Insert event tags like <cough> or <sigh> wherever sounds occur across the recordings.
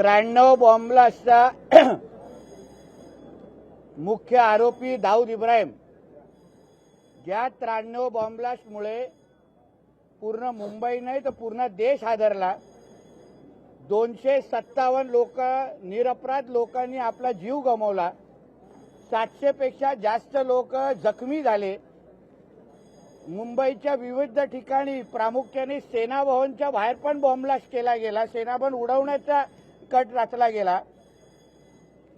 त्र्याण्णव बॉम्बलास्टचा <clears throat> मुख्य आरोपी दाऊद इब्राहिम. ज्या त्र्याण्णव बॉम्बलास्टमुळे पूर्ण मुंबई नाही तर पूर्ण देश हादरला. दोनशे सत्तावन्न लोक निरपराध लोकांनी आपला जीव गमावला. सातशेपेक्षा जास्त लोक जखमी झाले. मुंबईच्या विविध ठिकाणी प्रामुख्याने सेना भवनच्या बाहेर पण बॉम्बलास्ट केला गेला. सेनाभवन उडवण्याचा कट रचला गेला.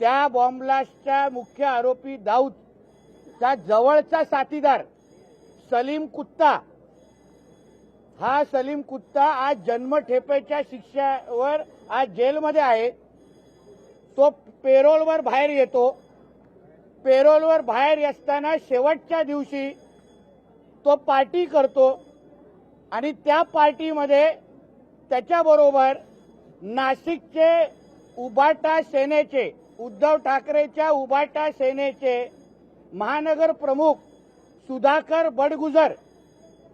त्या बॉम्बलास्टचा मुख्य आरोपी दाऊद चा जवळचा साथीदार सलीम कुत्ता. हा सलीम कुत्ता आज जन्मठेपेच्या शिक्षावर आज जेलमध्ये आहे. तो पेरोलवर बाहेर येतो. पेरोलवर बाहेर असताना शेवटच्या दिवशी तो पार्टी करतो आणि त्या पार्टीमध्ये त्याच्याबरोबर नाशिकचे उबाटा सेनेचे उद्धव ठाकरेच्या उबाटा सेनेचे महानगर प्रमुख सुधाकर बडगुजर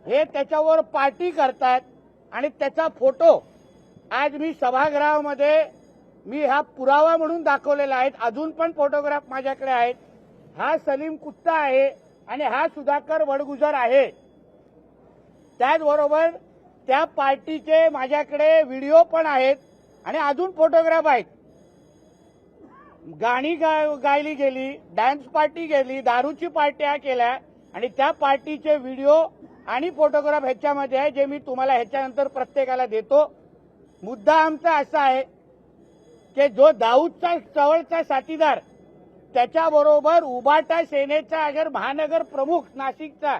हे त्याच्यावर पार्टी करतात आणि त्याचा फोटो आज मी सभागृहामध्ये मी हा पुरावा म्हणून दाखवलेला आहे. अजून पण फोटोग्राफ माझ्याकडे आहेत. हा सलीम कुत्ता आहे आणि हा सुधाकर वडगुजर आहे. त्याचबरोबर त्या पार्टीचे माझ्याकडे व्हिडिओ पण आहेत. आणि अजून फोटोग्राफ आहेत. गाणी गा- गायली गेली डान्स पार्टी गेली दारूची पार्ट्या केल्या. आणि त्या पार्टीचे व्हिडिओ आणि फोटोग्राफ ह्याच्यामध्ये आहे जे मी तुम्हाला ह्याच्यानंतर प्रत्येकाला देतो. मुद्दा आमचा असा आहे की जो दाऊदचा चवळचा साथीदार त्याच्याबरोबर उबाटा सेनेचा अगर महानगर प्रमुख नाशिकचा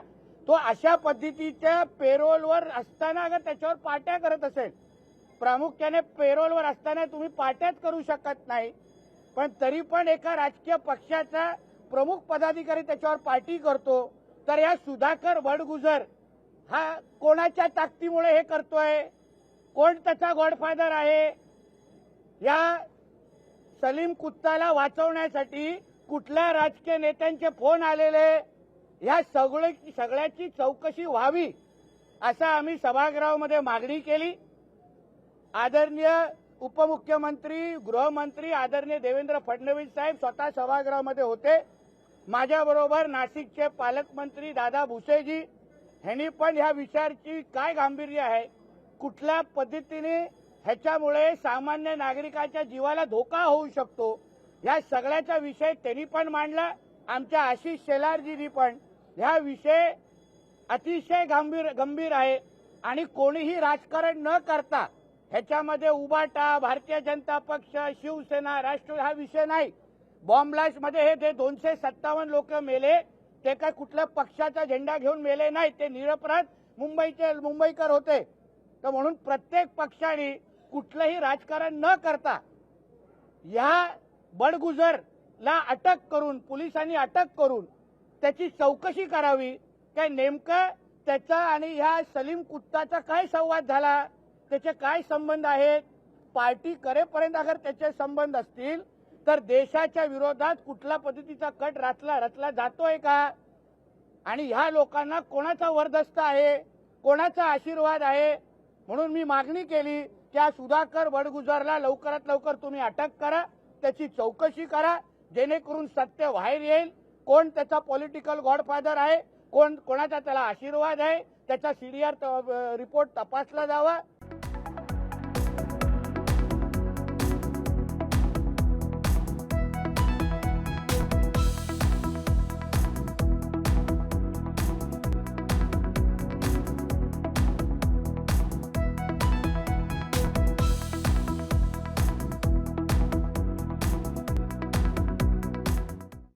तो अशा पद्धतीच्या पेरोलवर असताना अगर त्याच्यावर पाट्या करत असेल प्रामुख्याने पेरोलवर असताना तुम्ही पाट्यात करू शकत नाही. पण तरी पण एका राजकीय पक्षाचा प्रमुख पदाधिकारी त्याच्यावर पार्टी करतो. तर या सुधाकर वडगुजर हा कोणाच्या ताकदीमुळे हे करतोय? कोण त्याचा गॉडफादर आहे? या सलीम कुत्ताला वाचवण्यासाठी कुठल्या राजकीय नेत्यांचे फोन आलेले? ह्या सगळे सगळ्याची चौकशी व्हावी असं आम्ही सभागृहामध्ये मागणी केली. आदरणीय उपमुख्यमंत्री गृहमंत्री आदरणीय देवेंद्र फडणवीस साहेब स्वतः सभागृहामध्ये होते. माझ्याबरोबर नाशिकचे पालकमंत्री दादा भुसेजी. ह्यांनी पण ह्या विषयाची काय गांभीर्य आहे? कुठल्या पद्धतीने ह्याच्यामुळे सामान्य नागरिकाच्या जीवाला धोका होऊ शकतो? या सगळ्याचा विषय त्यांनी पण मांडला. आमच्या आशिष शेलारजीनी पण. ह्या विषय अतिशय गांभीर गंभीर आहे. आणि कोणीही राजकारण न करता ह्याच्यामध्ये उबाटा भारतीय जनता पक्ष शिवसेना राष्ट्र हा विषय नाही. बॉम्बमध्ये हे जे दोनशे सत्तावन्न लोक मेले ते काय कुठल्या पक्षाचा झेंडा घेऊन मेले नाही ते निरपराध मुंबईचे मुंबईकर होते. तर म्हणून प्रत्येक पक्षाने कुठलंही राजकारण न करता या बडगुजरला अटक करून पोलिसांनी अटक करून त्याची चौकशी करावी. काय नेमकं त्याचा आणि ह्या सलीम कुत्ताचा काय संवाद झाला? त्याचे काय संबंध आहेत? पार्टी करेपर्यंत अगर त्याचे संबंध असतील तर देशाच्या विरोधात कुठल्या पद्धतीचा कट रचला रचला जातोय का? आणि ह्या लोकांना कोणाचा वरदस्त आहे? कोणाचा आशीर्वाद आहे? म्हणून मी मागणी केली की या सुधाकर वडगुजरला लवकरात लवकर तुम्ही अटक करा त्याची चौकशी करा जेणेकरून सत्य बाहेर येईल. कोण त्याचा पॉलिटिकल गॉडफादर आहे? कोण कोणाचा त्याला आशीर्वाद आहे? त्याचा सीडीआर रिपोर्ट तपासला जावा.